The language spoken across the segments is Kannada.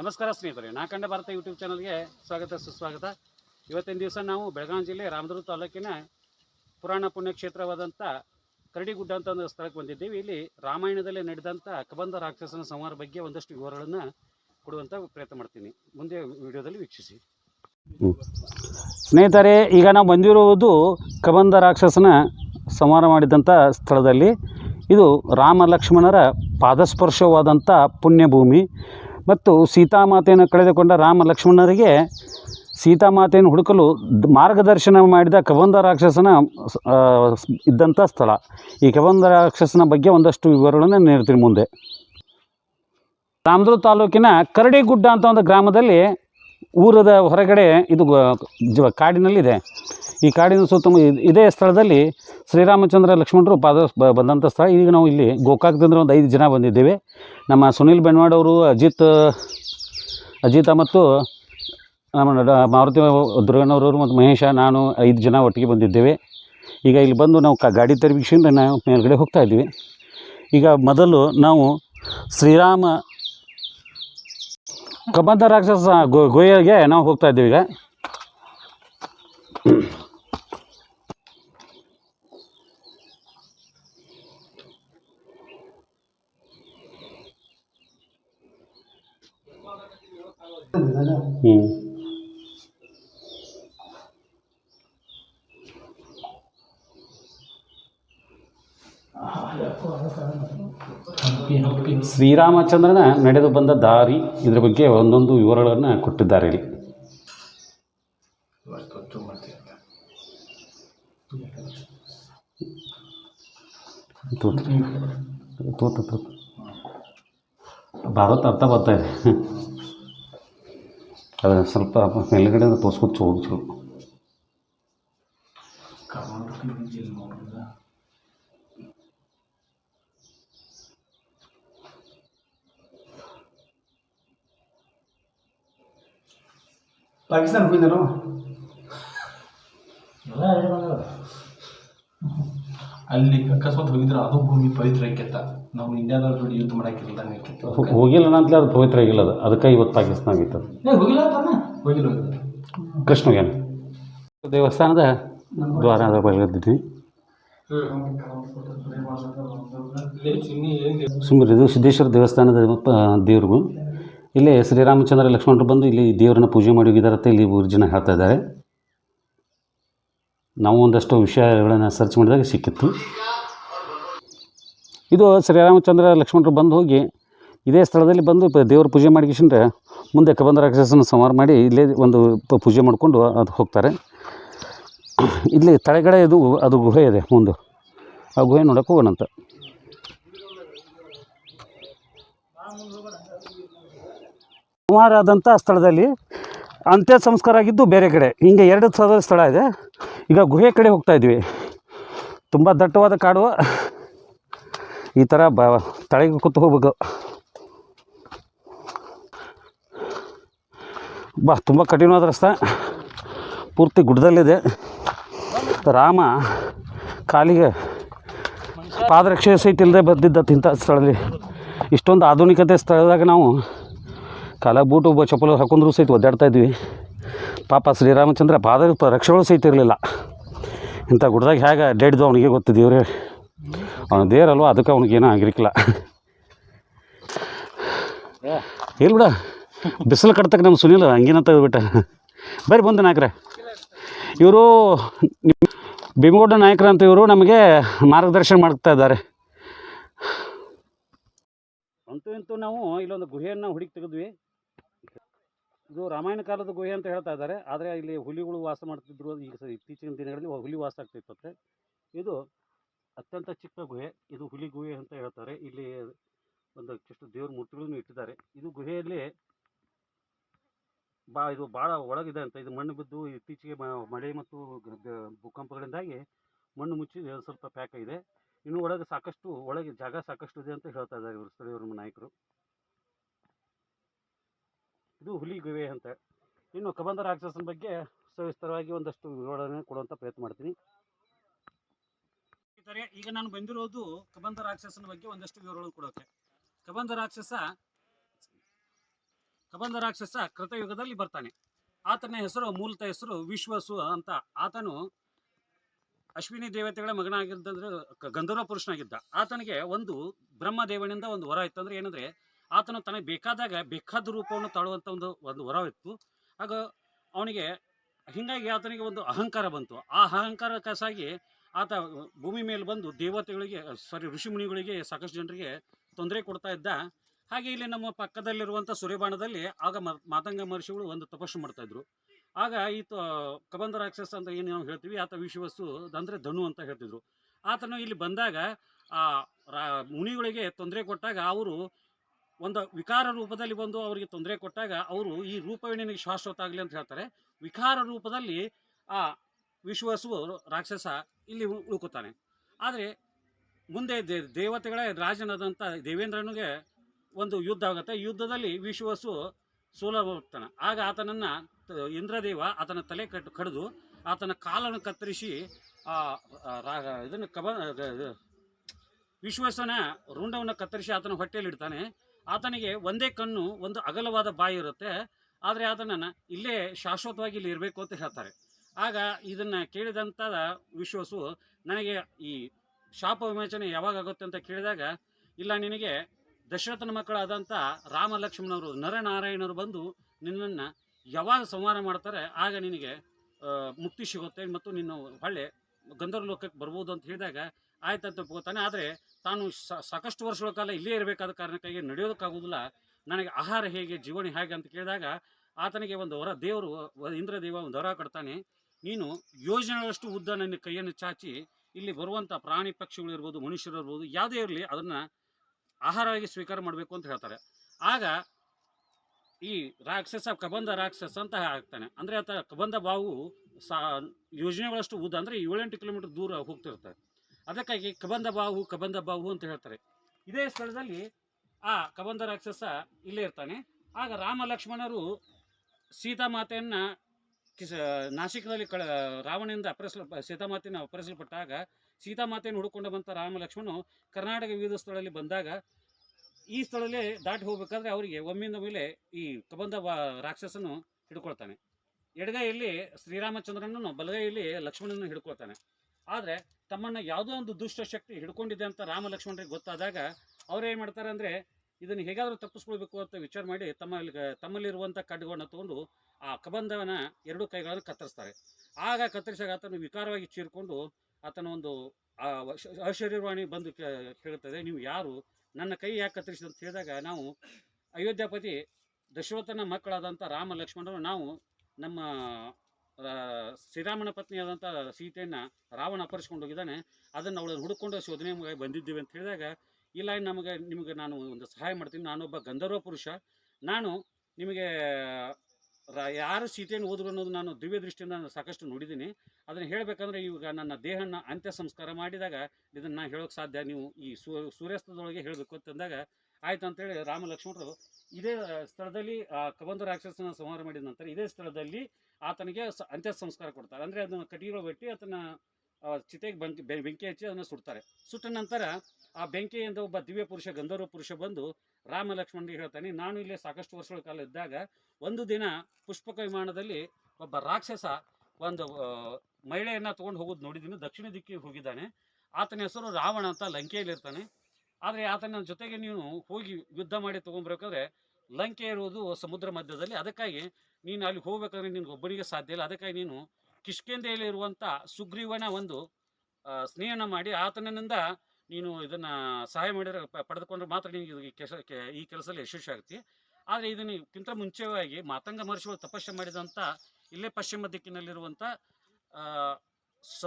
ನಮಸ್ಕಾರ ಸ್ನೇಹಿತರೆ, ನಾಕಂಡ ಭಾರತ ಯೂಟ್ಯೂಬ್ ಚಾನಲ್ಗೆ ಸ್ವಾಗತ, ಸುಸ್ವಾಗತ. ಇವತ್ತಿನ ದಿವಸ ನಾವು ಬೆಳಗಾವಿ ಜಿಲ್ಲೆ ರಾಮದುರ್ಗ ತಾಲೂಕಿನ ಪುರಾಣ ಪುಣ್ಯಕ್ಷೇತ್ರವಾದಂಥ ಕರಡಿಗುಡ್ಡ ಅಂತ ಒಂದು ಸ್ಥಳಕ್ಕೆ ಬಂದಿದ್ದೀವಿ. ಇಲ್ಲಿ ರಾಮಾಯಣದಲ್ಲಿ ನಡೆದಂಥ ಕಬಂಧ ರಾಕ್ಷಸನ ಸಂಹಾರ ಬಗ್ಗೆ ಒಂದಷ್ಟು ವಿವರಗಳನ್ನು ಕೊಡುವಂಥ ಪ್ರಯತ್ನ ಮಾಡ್ತೀನಿ. ಮುಂದೆ ವಿಡಿಯೋದಲ್ಲಿ ವೀಕ್ಷಿಸಿ. ಸ್ನೇಹಿತರೆ, ಈಗ ನಾವು ಬಂದಿರುವುದು ಕಬಂಧ ರಾಕ್ಷಸನ ಸಂಹಾರ ಮಾಡಿದಂಥ ಸ್ಥಳದಲ್ಲಿ. ಇದು ರಾಮ ಲಕ್ಷ್ಮಣರ ಪಾದಸ್ಪರ್ಶವಾದಂಥ ಪುಣ್ಯಭೂಮಿ. ಮತ್ತು ಸೀತಾಮಾತೆಯನ್ನು ಕಳೆದುಕೊಂಡ ರಾಮ ಲಕ್ಷ್ಮಣರಿಗೆ ಸೀತಾಮಾತೆಯನ್ನು ಹುಡುಕಲು ಮಾರ್ಗದರ್ಶನ ಮಾಡಿದ ಕವಂದ ರಾಕ್ಷಸನ ಇದ್ದಂಥ ಸ್ಥಳ. ಈ ಕವಂದ ರಾಕ್ಷಸನ ಬಗ್ಗೆ ಒಂದಷ್ಟು ವಿವರಗಳನ್ನು ನೀಡ್ತೀನಿ ಮುಂದೆ. ರಾಮದುರ್ಗ ತಾಲೂಕಿನ ಕರಡಿಗುಡ್ಡ ಅಂತ ಒಂದು ಗ್ರಾಮದಲ್ಲಿ ಊರದ ಹೊರಗಡೆ ಇದು ಕಾಡಿನಲ್ಲಿದೆ. ಈ ಕಾಡಿನ ಸುತ್ತಮು, ಇದ್- ಸ್ಥಳದಲ್ಲಿ ಶ್ರೀರಾಮಚಂದ್ರ ಲಕ್ಷ್ಮಣರು ಪಾದ ಬಂದಂಥ ಸ್ಥಳ. ಈಗ ನಾವು ಇಲ್ಲಿ ಗೋಕಾಕ್ದಿಂದ ಒಂದು ಐದು ಜನ ಬಂದಿದ್ದೇವೆ. ನಮ್ಮ ಸುನಿಲ್ ಬೆನ್ವಾಡ್ ಅವರು ಅಜಿತ್, ಅಜಿತ ಮತ್ತು ನಮ್ಮ ಮಾರುತಿ ದುರ್ಗಣ್ಣವರು ಮತ್ತು ಮಹೇಶ, ನಾನು ಐದು ಜನ ಒಟ್ಟಿಗೆ ಬಂದಿದ್ದೇವೆ. ಈಗ ಇಲ್ಲಿ ಬಂದು ನಾವು ಕ, ಗಾಡಿ ತರಬೇಕು ನಾವು ಮೇಲ್ಗಡೆ ಹೋಗ್ತಾ ಇದ್ದೀವಿ. ಈಗ ಮೊದಲು ನಾವು ಶ್ರೀರಾಮ ಕಬಂಧ ರಾಕ್ಷಸ ಗೋ ಗೋಯಗೆ ನಾವು ಹೋಗ್ತಾ ಇದ್ದೀವಿ ಈಗ. ಹ್ಞೂ ಶ್ರೀರಾಮಚಂದ್ರನ ನಡೆದು ಬಂದ ದಾರಿ ಇದರ ಬಗ್ಗೆ ಒಂದೊಂದು ವಿವರಗಳನ್ನು ಕೊಟ್ಟಿದ್ದಾರೆ ಇಲ್ಲಿ. ಭಾರತ ಅರ್ಥ ಬರ್ತಾ ಇದೆ. ಅದು ಸ್ವಲ್ಪ ಮೇಲುಗಡೆ ತೋರಿಸ್ಕೊತ ಹೋಗಿ ಸ್ವಲ್ಪ ಪಾಕಿಸ್ತಾನ ಹೋಗಿದ್ದಾರೋ? ಅಲ್ಲಿ ಅಕಸ್ಮಾತ್ ಹೋಗಿದ್ರೆ ಅದು ಭೂಮಿ ಪವಿತ್ರ ಐಕ್ಯತ್ತ ನಾವು ಇಂಡಿಯಾದವ್ರ ಜೋಡಿ ಯುದ್ಧ ಹೋ- ಹೋಗಿಲ್ಲ ಅಂತಲೇ ಅದು ಪವಿತ್ರ ಆಗಿಲ್ಲ ಅದು. ಅದಕ್ಕೆ ಇವತ್ತು ಪಾಕಿಸ್ತಾನ ಆಗಿತ್ತು ಅದು. ಹೋಗಿಲ್ಲ ಹೋಗಿಲ್ಲ ಹೋಗಿಲ್ಲ. ಕೃಷ್ಣಗೇನ. ದೇವಸ್ಥಾನದ ದ್ವಾರ ಅದ ಬಲ್ಗದ್ದಿದ್ವಿ ಸುಮ್ಮನೆ ಇದು ಸಿದ್ದೇಶ್ವರ ದೇವಸ್ಥಾನದ ದೇವ್ರಿಗೂ. ಇಲ್ಲಿ ಶ್ರೀರಾಮಚಂದ್ರ ಲಕ್ಷ್ಮಣರು ಬಂದು ಇಲ್ಲಿ ದೇವರನ್ನ ಪೂಜೆ ಮಾಡಿ ಹೋಗಿದ್ದಾರೆ ಇಲ್ಲಿ ಊರು ಜನ ಹೇಳ್ತಾ ಇದ್ದಾರೆ. ನಾವು ಒಂದಷ್ಟು ವಿಷಯಗಳನ್ನು ಸರ್ಚ್ ಮಾಡಿದಾಗ ಸಿಕ್ಕಿತ್ತು. ಇದು ಶ್ರೀರಾಮಚಂದ್ರ ಲಕ್ಷ್ಮಣರು ಬಂದು ಹೋಗಿ ಇದೇ ಸ್ಥಳದಲ್ಲಿ ಬಂದು ದೇವ್ರ ಪೂಜೆ ಮಾಡಿಕೊಂಡ್ರೆ ಮುಂದೆ ಕಬಂದ ರಾಕ್ಷಸನ ಸಮಾರ ಮಾಡಿ ಇಲ್ಲೇ ಒಂದು ಪೂಜೆ ಮಾಡಿಕೊಂಡು ಅದು ಹೋಗ್ತಾರೆ. ಇಲ್ಲಿ ತಳಗಡೆ ಇದು, ಅದು ಗುಹೆ ಇದೆ ಮುಂದೆ. ಆ ಗುಹೆ ನೋಡೋಕೆ ಹೋಗೋಣಂತ. ಸಂಹಾರ ಆದಂಥ ಸ್ಥಳದಲ್ಲಿ ಅಂತ್ಯ ಸಂಸ್ಕಾರ ಆಗಿದ್ದು ಬೇರೆ ಕಡೆ. ಹಿಂಗೆ ಎರಡು ಸ್ಥಳದ ಸ್ಥಳ ಇದೆ. ಈಗ ಗುಹೆ ಕಡೆ ಹೋಗ್ತಾ ಇದ್ವಿ. ತುಂಬ ದಟ್ಟವಾದ ಕಾಡು. ಈ ಥರ ಬ ತಳಗೆ ಕೂತು ಹೋಗ್ಬೇಕು. ಬಾ, ತುಂಬ ಕಠಿಣವಾದ ರಸ್ತೆ. ಪೂರ್ತಿ ಗುಡ್ಡದಲ್ಲಿದೆ. ರಾಮ ಕಾಲಿಗೆ ಪಾದರಕ್ಷೆ ಸಹಿತ ಇಲ್ಲದೆ ಬಂದಿದ್ದ ಇಂಥ ಸ್ಥಳದಲ್ಲಿ. ಇಷ್ಟೊಂದು ಆಧುನಿಕತೆ ಸ್ಥಳದಾಗ ನಾವು ಕಾಲ ಬೂಟು ಒಬ್ಬ ಚಪ್ಪಲು ಹಾಕೊಂಡ್ರು ಸಹಿತ ಒದ್ದಾಡ್ತಾ ಇದ್ವಿ. ಪಾಪ ಶ್ರೀರಾಮಚಂದ್ರ ಪಾದ ರಕ್ಷೆಗಳು ಸಹಿತ ಇರಲಿಲ್ಲ. ಇಂಥ ಗುಡ್ದಾಗ ಹೇಗೆ ಅಡ್ಡಾಡಿದ್ದು ಅವನಿಗೆ ಗೊತ್ತಿದ್ದೀವಿ ರೀ ಅವನು ದೇವರಲ್ವ ಅದಕ್ಕೆ ಅವನಿಗೇನೂ ಆಗಿರ್ಕಿಲ್ಲ ಇಲ್ಲ ಬಿಡ, ಬಿಸಿಲು ಕಟ್ತಕ್ಕೆ ನಮ್ಮ ಸುನಿಲ್ ಹಂಗೇನ ತೆಗೆದುಬಿಟ್ಟ ಬರ್ರಿ ಬಂದು ನಾಯಕರ. ಇವರು ಭೀಮಗೌಡ ನಾಯಕರ ಅಂತ ಇವರು ನಮಗೆ ಮಾರ್ಗದರ್ಶನ ಮಾಡ್ತಾ ಇದ್ದಾರೆ. ಅಂತೂ ಇಂತೂ ನಾವು ಇಲ್ಲೊಂದು ಗುಹೆಯನ್ನು ಹುಡುಕಿ ತೆಗೆದ್ವಿ. ಇದು ರಾಮಾಯಣ ಕಾಲದ ಗುಹೆ ಅಂತ ಹೇಳ್ತಾ ಇದ್ದಾರೆ. ಆದರೆ ಇಲ್ಲಿ ಹುಲಿಗಳು ವಾಸ ಮಾಡ್ತಿದ್ರು. ಈಗ ಸ- ಇತ್ತೀಚಿನ ದಿನಗಳಲ್ಲಿ ಹುಲಿ ವಾಸ ಆಗ್ತಿತ್ತಂತೆ ಇದು ಅತ್ಯಂತ ಚಿಕ್ಕ ಗುಹೆ. ಇದು ಹುಲಿ ಗುಹೆ ಅಂತ ಹೇಳ್ತಾರೆ. ಇಲ್ಲಿ ಒಂದು ಒಂದಷ್ಟು ದೇವ್ರ ಮೂರ್ತಿಗಳನ್ನು ಇಟ್ಟಿದ್ದಾರೆ. ಇದು ಗುಹೆಯಲ್ಲಿ ಬಾ, ಇದು ಭಾಳ ಒಳಗಿದೆ ಅಂತ. ಇದು ಮಣ್ಣು ಬಿದ್ದು ಇತ್ತೀಚೆಗೆ ಮಳೆ ಮತ್ತು ಭೂಕಂಪಗಳಿಂದಾಗಿ ಮಣ್ಣು ಮುಚ್ಚಿ ಸ್ವಲ್ಪ ಪ್ಯಾಕ್ ಇದೆ ಇನ್ನು ಒಳಗೆ ಸಾಕಷ್ಟು, ಒಳಗೆ ಜಾಗ ಸಾಕಷ್ಟು ಇದೆ ಅಂತ ಹೇಳ್ತಾ ಇದ್ದಾರೆ ಇವರು ಸ್ಥಳೀಯರ ನಾಯಕರು. ಇದು ಹುಲಿ ಗುಹೆ ಅಂತ. ಇನ್ನು ಕಬಂದ ರಾಕ್ಷಸನ ಬಗ್ಗೆ ಸವಿಸ್ತರವಾಗಿ ಒಂದಷ್ಟು ವಿವರಣೆ ಕೊಡುವಂಥ ಪ್ರಯತ್ನ ಮಾಡ್ತೀನಿ. ಈಗ ನಾನು ಬಂದಿರೋದು ಕಬಂದ ರಾಕ್ಷಸನ ಬಗ್ಗೆ ಒಂದಷ್ಟು ವಿವರಗಳನ್ನು ಕೊಡೋಕೆ ಕಬಂದ ರಾಕ್ಷಸ ಕಬಂದ ರಾಕ್ಷಸ ಕೃತಯುಗದಲ್ಲಿ ಬರ್ತಾನೆ. ಆತನ ಹೆಸರು, ಮೂಲತ ಹೆಸರು ವಿಶ್ವಸು ಅಂತ. ಆತನು ಅಶ್ವಿನಿ ದೇವತೆಗಳ ಮಗನಾಗಿದ್ದಂದ್ರೆ, ಗಂಧರ್ವ ಪುರುಷನಾಗಿದ್ದ. ಆತನಿಗೆ ಒಂದು ಬ್ರಹ್ಮ ದೇವನಿಂದ ಒಂದು ವರ ಇತ್ತು ಅಂದ್ರೆ ಏನಂದ್ರೆ ಆತನು ತನಗೆ ಬೇಕಾದಾಗ ಬೇಕಾದ ರೂಪವನ್ನು ತಾಳುವಂತ ಒಂದು ಒಂದು ವರವಿತ್ತು. ಆಗ ಅವನಿಗೆ ಹಿಂಗಾಗಿ ಆತನಿಗೆ ಒಂದು ಅಹಂಕಾರ ಬಂತು. ಆ ಅಹಂಕಾರಕ್ಕಾಗಿ ಆತ ಭೂಮಿ ಮೇಲೆ ಬಂದು ದೇವತೆಗಳಿಗೆ ಸಾರಿ ಋಷಿಮುನಿಗಳಿಗೆ ಸಾಕಷ್ಟು ಜನರಿಗೆ ತೊಂದರೆ ಕೊಡ್ತಾ ಇದ್ದ. ಹಾಗೆ ಇಲ್ಲಿ ನಮ್ಮ ಪಕ್ಕದಲ್ಲಿರುವಂಥ ಸೂರ್ಯಬಾಣದಲ್ಲಿ ಆಗ ಮಾತಂಗ ಮಹರ್ಷಿಗಳು ಒಂದು ತಪಸ್ಸು ಮಾಡ್ತಾ ಇದ್ರು. ಆಗ ಈ ಕಬಂಧ ರಾಕ್ಷಸ ಅಂತ ಏನು ನಾವು ಹೇಳ್ತೀವಿ, ಆತ ವಿಶ್ವಸ್ಸು ಅಂದರೆ ಧನು ಅಂತ ಹೇಳ್ತಿದ್ರು. ಆತನು ಇಲ್ಲಿ ಬಂದಾಗ ಆ ಮುನಿಗಳಿಗೆ ತೊಂದರೆ ಕೊಟ್ಟಾಗ ಅವರು ಒಂದು ವಿಕಾರ ರೂಪದಲ್ಲಿ ಬಂದು ಅವರಿಗೆ ತೊಂದರೆ ಕೊಟ್ಟಾಗ ಅವರು ಈ ರೂಪವೇ ನಿನಗೆ ಶಾಶ್ವತ ಆಗಲಿ ಅಂತ ಹೇಳ್ತಾರೆ. ವಿಕಾರ ರೂಪದಲ್ಲಿ ಆ ವಿಶ್ವಸು ರಾಕ್ಷಸ ಇಲ್ಲಿ ಉಳ್ಕೊತಾನೆ. ಆದರೆ ಮುಂದೆ ದೇವತೆಗಳ ರಾಜನಾದಂಥ ದೇವೇಂದ್ರನಿಗೆ ಒಂದು ಯುದ್ಧ ಆಗುತ್ತೆ. ಯುದ್ಧದಲ್ಲಿ ವಿಶ್ವಸು ಸೋಲ ಹೋಗ್ತಾನೆ ಆಗ ಆತನನ್ನು ಇಂದ್ರದೇವ ಆತನ ತಲೆ ಕಟ್, ಕಡಿದು ಆತನ ಕಾಲನ್ನು ಕತ್ತರಿಸಿ ಆ ಇದನ್ನು ಕಬ ವಿಶ್ವಾಸನ ವಿಶ್ವಸನ ರುಂಡವನ್ನು ಕತ್ತರಿಸಿ ಆತನ ಹೊಟ್ಟೆಯಲ್ಲಿ ಇಡ್ತಾನೆ ಆತನಿಗೆ ಒಂದೇ ಕಣ್ಣು, ಒಂದು ಅಗಲವಾದ ಬಾಯಿ ಇರುತ್ತೆ. ಆದರೆ ಆತನನ್ನು ಇಲ್ಲೇ ಶಾಶ್ವತವಾಗಿ ಇಲ್ಲಿ ಇರಬೇಕು ಅಂತ ಹೇಳ್ತಾರೆ. ಆಗ ಇದನ್ನು ಕೇಳಿದಂಥ ವಿಶ್ವಾಸು, ನನಗೆ ಈ ಶಾಪ ವಿಮೋಚನೆ ಯಾವಾಗ ಆಗುತ್ತೆ ಅಂತ ಕೇಳಿದಾಗ, ಇಲ್ಲ, ನಿನಗೆ ದಶರಥನ ಮಕ್ಕಳಾದಂಥ ರಾಮ ಲಕ್ಷ್ಮಣವರು ನರನಾರಾಯಣರು ಬಂದು ನಿನ್ನನ್ನು ಯಾವಾಗ ಸಂಹಾರ ಮಾಡ್ತಾರೆ, ಆಗ ನಿನಗೆ ಮುಕ್ತಿ ಸಿಗುತ್ತೆ ಮತ್ತು ನಿನ್ನ ಹೊಳ್ಳೆ ಗಂಧರ್ವ ಲೋಕಕ್ಕೆ ಬರ್ಬೋದು ಅಂತ ಹೇಳಿದಾಗ, ಆಯ್ತಂತ ಒಪ್ಕೋತಾನೆ. ಆದರೆ ತಾನು ಸಾಕಷ್ಟು ವರ್ಷಗಳ ಕಾಲ ಇಲ್ಲೇ ಇರಬೇಕಾದ ಕಾರಣಕ್ಕಾಗಿ ನಡೆಯೋದಕ್ಕಾಗೋದಿಲ್ಲ ನನಗೆ ಆಹಾರ ಹೇಗೆ ಜೀವನ ಹೇಗೆ ಅಂತ ಕೇಳಿದಾಗ ಆತನಿಗೆ ಒಂದು ಹೊರ ದೇವರು ಇಂದ್ರದೇವ ಒಂದು ವರ ಕೊಡ್ತಾನೆ. ನೀನು ಯೋಜನೆಗಳಷ್ಟು ಉದ್ದ ನನ್ನ ಕೈಯನ್ನು ಚಾಚಿ, ಇಲ್ಲಿ ಬರುವಂಥ ಪ್ರಾಣಿ ಪಕ್ಷಿಗಳು ಇರ್ಬೋದು, ಮನುಷ್ಯರು ಇರ್ಬೋದು, ಯಾವುದೇ ಇರಲಿ ಅದನ್ನು ಆಹಾರವಾಗಿ ಸ್ವೀಕಾರ ಮಾಡಬೇಕು ಅಂತ ಹೇಳ್ತಾರೆ. ಆಗ ಈ ರಾಕ್ಷಸ, ಕಬಂಧ ರಾಕ್ಷಸ ಅಂತ ಆಗ್ತಾನೆ. ಅಂದರೆ ಆತ ಕಬಂಧ ಬಾವು ಸಾ, ಯೋಜನೆಗಳಷ್ಟು ಉದ್ದ ಅಂದರೆ ಏಳೆಂಟು ಕಿಲೋಮೀಟರ್ ದೂರ ಹೋಗ್ತಿರ್ತಾರೆ ಅದಕ್ಕಾಗಿ ಕಬಂಧ ಬಾಹು ಕಬಂಧ ಬಾಹು ಅಂತ ಹೇಳ್ತಾರೆ. ಇದೇ ಸ್ಥಳದಲ್ಲಿ ಆ ಕಬಂಧ ರಾಕ್ಷಸ ಇಲ್ಲೇ ಇರ್ತಾನೆ. ಆಗ ರಾಮ ಲಕ್ಷ್ಮಣರು ಸೀತಾಮಾತೆಯನ್ನು ಕಿಸ ನಾಸಿಕದಲ್ಲಿ ಕಳ, ರಾವಣನಿಂದ ಅಪರಿಸಲ್ ಸೀತಾಮಾತೆಯನ್ನು ಸೀತಾ ಸೀತಾಮಾತೆಯನ್ನು ಹುಡುಕೊಂಡು ಬಂತ ರಾಮ ಲಕ್ಷ್ಮಣನು ಕರ್ನಾಟಕ ವಿವಿಧ ಸ್ಥಳದಲ್ಲಿ ಬಂದಾಗ ಈ ಸ್ಥಳದಲ್ಲಿ ದಾಟಿ ಹೋಗ್ಬೇಕಾದ್ರೆ ಅವರಿಗೆ ಒಮ್ಮಿಂದ ಮೇಲೆ ಈ ಕಬಂಧ ಬಾ, ರಾಕ್ಷಸನು ಹಿಡ್ಕೊಳ್ತಾನೆ. ಎಡಗೈಯಲ್ಲಿ ಶ್ರೀರಾಮಚಂದ್ರನನ್ನು, ಬಲಗೈಯಲ್ಲಿ ಲಕ್ಷ್ಮಣನನ್ನು ಹಿಡ್ಕೊಳ್ತಾನೆ. ಆದರೆ ತಮ್ಮನ್ನು ಯಾವುದೋ ಒಂದು ದುಷ್ಟ ಶಕ್ತಿ ಹಿಡ್ಕೊಂಡಿದೆ ಅಂತ ರಾಮ ಲಕ್ಷ್ಮಣರಿಗೆ ಗೊತ್ತಾದಾಗ ಏನು ಮಾಡ್ತಾರೆ ಅಂದರೆ ಇದನ್ನು ಹೇಗಾದರೂ ತಪ್ಪಿಸ್ಕೊಳ್ಬೇಕು ಅಂತ ವಿಚಾರ ಮಾಡಿ ತಮ್ಮಲ್ಲಿ ತಮ್ಮಲ್ಲಿರುವಂಥ ಖಡ್ಗವನ್ನು ತಗೊಂಡು ಆ ಕಬಂಧವನ್ನು ಎರಡು ಕೈಗಳನ್ನು ಕತ್ತರಿಸ್ತಾರೆ. ಆಗ ಕತ್ತರಿಸಿದಾಗ ಆತನು ವಿಕಾರವಾಗಿ ಚೀರ್ಕೊಂಡು ಆತನ ಒಂದು, ಆ ಅಶರೀರವಾಣಿ ಬಂದು ಕೇಳುತ್ತದೆ, ನೀವು ಯಾರು? ನನ್ನ ಕೈ ಯಾಕೆ ಕತ್ತರಿಸಿದ? ಅಂತ ಹೇಳಿದಾಗ ನಾವು ಅಯೋಧ್ಯಾಪತಿ ದಶರಥನ ಮಕ್ಕಳಾದಂಥ ರಾಮ ಲಕ್ಷ್ಮಣರು ನಾವು ನಮ್ಮ ಶ್ರೀರಾಮನ ಪತ್ನಿಯಾದಂಥ ಸೀತೆಯನ್ನು ರಾವಣ ಅಪರಿಸ್ಕೊಂಡು ಹೋಗಿದ್ದಾನೆ. ಅದನ್ನು ಅವಳನ್ನು ಹುಡುಕೊಂಡು ಶೋಧನೆ ಬಂದಿದ್ದೀವಿ ಅಂತ ಹೇಳಿದಾಗ, ಇಲ್ಲ ನಮಗೆ ನಿಮಗೆ ನಾನು ಒಂದು ಸಹಾಯ ಮಾಡ್ತೀನಿ. ನಾನೊಬ್ಬ ಗಂಧರ್ವ ಪುರುಷ. ನಾನು ನಿಮಗೆ ಯಾರು ಸೀತೆಯನ್ನು ಓದ್ರು ಅನ್ನೋದು ನಾನು ದಿವ್ಯ ದೃಷ್ಟಿಯಿಂದ ಸಾಕಷ್ಟು ನೋಡಿದ್ದೀನಿ. ಅದನ್ನು ಹೇಳಬೇಕಂದ್ರೆ ಇವಾಗ ನನ್ನ ದೇಹನ ಅಂತ್ಯ ಸಂಸ್ಕಾರ ಮಾಡಿದಾಗ ಇದನ್ನು ನಾನು ಹೇಳೋಕೆ ಸಾಧ್ಯ. ನೀವು ಈ ಸೂರ್ಯಾಸ್ತದೊಳಗೆ ಹೇಳಬೇಕು ಅಂತಂದಾಗ ಆಯ್ತು ಅಂತೇಳಿ ರಾಮ ಲಕ್ಷ್ಮಣರು ಇದೇ ಸ್ಥಳದಲ್ಲಿ ಕಬಂಧ ರಾಕ್ಷಸನ ಸಂಹಾರ ಮಾಡಿದ ನಂತರ ಇದೇ ಸ್ಥಳದಲ್ಲಿ ಆತನಿಗೆ ಅಂತ್ಯ ಸಂಸ್ಕಾರ ಕೊಡ್ತಾರೆ. ಅಂದರೆ ಅದನ್ನು ಕಟ್ಟಿಗೆಗಳು ಬೆಟ್ಟಿ ಅದನ್ನ ಚಿತೆಗೆ ಬೆಂಕಿ ಬೆಂಕಿ ಹಚ್ಚಿ ಅದನ್ನು ಸುಡ್ತಾರೆ. ಸುಟ್ಟ ನಂತರ ಆ ಬೆಂಕಿಯಿಂದ ಒಬ್ಬ ದಿವ್ಯ ಪುರುಷ, ಗಂಧರ್ವ ಪುರುಷ ಬಂದು ರಾಮ ಲಕ್ಷ್ಮಣರಿಗೆ ಹೇಳ್ತಾನೆ, ನಾನು ಇಲ್ಲೇ ಸಾಕಷ್ಟು ವರ್ಷಗಳ ಕಾಲ ಇದ್ದಾಗ ಒಂದು ದಿನ ಪುಷ್ಪಕ ವಿಮಾನದಲ್ಲಿ ಒಬ್ಬ ರಾಕ್ಷಸ ಒಂದು ಮಹಿಳೆಯನ್ನು ತೊಗೊಂಡು ಹೋಗೋದು ನೋಡಿದ್ದೀನಿ ದಕ್ಷಿಣ ದಿಕ್ಕಿಗೆ ಹೋಗಿದ್ದಾನೆ. ಆತನ ಹೆಸರು ರಾವಣ ಅಂತ ಲಂಕೆಯಲ್ಲಿ ಇರ್ತಾನೆ. ಆದರೆ ಆತನ ಜೊತೆಗೆ ನೀವು ಹೋಗಿ ಯುದ್ಧ ಮಾಡಿ ತೊಗೊಂಡ್ಬೇಕಾದ್ರೆ ಲಂಕೆ ಇರುವುದು ಸಮುದ್ರ ಮಧ್ಯದಲ್ಲಿ. ಅದಕ್ಕಾಗಿ ನೀನು ಅಲ್ಲಿ ಹೋಗ್ಬೇಕಂದ್ರೆ ನಿನ್ಗೆ ಒಬ್ಬನಿಗೆ ಸಾಧ್ಯ ಇಲ್ಲ. ಅದಕ್ಕಾಗಿ ನೀನು ಕಿಷ್ಕೆಂದೆಯಲ್ಲಿ ಇರುವಂಥ ಸುಗ್ರೀವನ ಒಂದು ಸ್ನೇಹನ ಮಾಡಿ ಆತನಿಂದ ನೀನು ಇದನ್ನ ಸಹಾಯ ಮಾಡಿದ್ರೆ ಪಡೆದುಕೊಂಡ್ರೆ ಮಾತ್ರ ನಿನಗೆ ಇದು ಕೆಲಸ ಈ ಕೆಲಸದಲ್ಲಿ ಯಶಸ್ವಿ ಆದರೆ ಇದಕ್ಕಿಂತ ಮುಂಚೆವಾಗಿ ಮಾತಂಗ ಮಹರ್ಷಿಗಳು ತಪಸ್ಸು ಮಾಡಿದಂಥ ಇಲ್ಲೇ ಪಶ್ಚಿಮ ದಿಕ್ಕಿನಲ್ಲಿರುವಂಥ ಸ,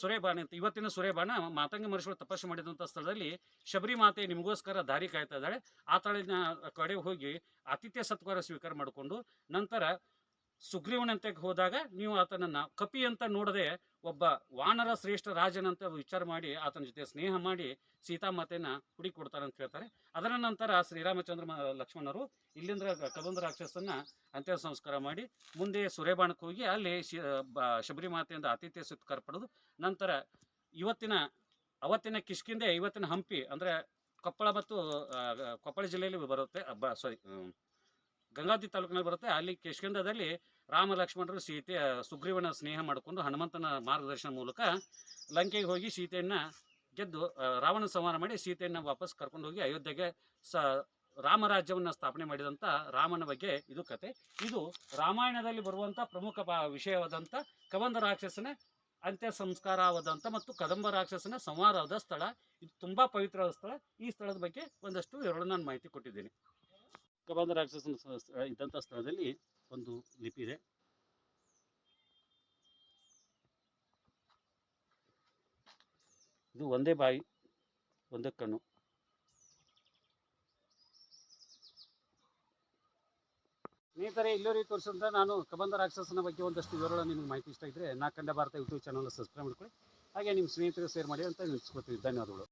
ಸುರೇಬಾನ ಅಂತ, ಇವತ್ತಿನ ಸುರೇಬಾನ ಮಾತಂಗ ಮಹರ್ಷಿಗಳು ತಪಸ್ಸು ಮಾಡಿದಂಥ ಸ್ಥಳದಲ್ಲಿ ಶಬರಿ ಮಾತೆ ನಿಮಗೋಸ್ಕರ ದಾರಿ ಕಾಯ್ತಾ ಇದ್ದಾಳೆ. ಆತಳಿನ ಕಡೆ ಹೋಗಿ ಆತಿಥ್ಯ ಸತ್ಕಾರ ಸ್ವೀಕಾರ ಮಾಡಿಕೊಂಡು ನಂತರ ಸುಗ್ರೀವನಂತೆ ಹೋದಾಗ ನೀವು ಆತನನ್ನ ಕಪಿ ಅಂತ ನೋಡದೆ ಒಬ್ಬ ವಾನರ ಶ್ರೇಷ್ಠ ರಾಜನಂತ ವಿಚಾರ ಮಾಡಿ ಆತನ ಜೊತೆ ಸ್ನೇಹ ಮಾಡಿ ಸೀತಾಮಾತೆನ ಹುಡಿ ಕೊಡ್ತಾರೆ ಅಂತ ಹೇಳ್ತಾರೆ. ಅದರ ನಂತರ ಶ್ರೀರಾಮಚಂದ್ರ ಲಕ್ಷ್ಮಣರು ಇಲ್ಲಿಂದ ಕಬಂದ ರಾಕ್ಷಸನ್ನ ಅಂತ್ಯ ಸಂಸ್ಕಾರ ಮಾಡಿ ಮುಂದೆ ಸುರೇಬಾಣಕ್ಕೆ ಹೋಗಿ ಅಲ್ಲಿ ಶಬರಿಮಾತೆಯಿಂದ ಆತಿಥ್ಯ ಸತ್ಕಾರ ಪಡೆದು ನಂತರ ಇವತ್ತಿನ, ಅವತ್ತಿನ ಕಿಷ್ಕಿಂದೆ ಇವತ್ತಿನ ಹಂಪಿ ಅಂದ್ರೆ ಕೊಪ್ಪಳ ಮತ್ತು ಕೊಪ್ಪಳ ಜಿಲ್ಲೆಯಲ್ಲಿ ಬರುತ್ತೆ. ಸಾರಿ ಗಂಗಾವತಿ ತಾಲೂಕಿನಲ್ಲಿ ಬರುತ್ತೆ. ಅಲ್ಲಿ ಕಿಷ್ಕಿಂಧದಲ್ಲಿ ರಾಮ ಲಕ್ಷ್ಮಣರು ಸೀತೆ ಸುಗ್ರೀವನ ಸ್ನೇಹ ಮಾಡಿಕೊಂಡು ಹನುಮಂತನ ಮಾರ್ಗದರ್ಶನ ಮೂಲಕ ಲಂಕೆಗೆ ಹೋಗಿ ಸೀತೆಯನ್ನು ಗೆದ್ದು ರಾವಣ ಸಂಹಾರ ಮಾಡಿ ಸೀತೆಯನ್ನು ವಾಪಸ್ ಕರ್ಕೊಂಡು ಹೋಗಿ ಅಯೋಧ್ಯೆಗೆ ಸ ರಾಮರಾಜ್ಯವನ್ನು ಸ್ಥಾಪನೆ ಮಾಡಿದಂಥ ರಾಮನ ಬಗ್ಗೆ ಇದು ಕತೆ. ಇದು ರಾಮಾಯಣದಲ್ಲಿ ಬರುವಂಥ ಪ್ರಮುಖ ವಿಷಯವಾದಂಥ ಕಬಂಧ ರಾಕ್ಷಸನ ಅಂತ್ಯ ಸಂಸ್ಕಾರವಾದಂಥ ಮತ್ತು ಕದಂಬ ರಾಕ್ಷಸನ ಸಂಹಾರವಾದ ಸ್ಥಳ. ಇದು ತುಂಬ ಪವಿತ್ರವಾದ ಸ್ಥಳ. ಈ ಸ್ಥಳದ ಬಗ್ಗೆ ಒಂದಷ್ಟು ಎರಡು ನಾನು ಮಾಹಿತಿ ಕೊಟ್ಟಿದ್ದೀನಿ. ಕಬಂಧ ರಾಕ್ಷಸನ ಇದ್ದಂಥ ಸ್ಥಳದಲ್ಲಿ ಒಂದು ಲಿಪಿ ಇದೆ. ಇದು ಒಂದೇ ಬಾಯಿ, ಒಂದೇ ಕಣ್ಣು. ಸ್ನೇಹಿತರೆ ಇಲ್ಲಿವರೆಗೆ ತೋರಿಸಿದಂಥ ನಾನು ಕಬಂಧ ರಾಕ್ಷಸನ ಬಗ್ಗೆ ಒಂದಷ್ಟು ವಿವರಗಳು ನಿಮಗೆ ಮಾಹಿತಿ ಇಷ್ಟ ಇದ್ದರೆ ನಾ ಕಂಡ ಭಾರತ ಯೂಟ್ಯೂಬ್ ಚಾನಲ್ ಸಬ್ಸ್ಕ್ರೈಬ್ ಮಾಡ್ಕೊಳ್ಳಿ. ಹಾಗೆ ನಿಮ್ಮ ಸ್ನೇಹಿತರಿಗೆ ಶೇರ್ ಮಾಡಿ ಅಂತ ನೆನೆಸ್ಕೊತೀವಿ ಧನ್ಯವಾದಗಳು.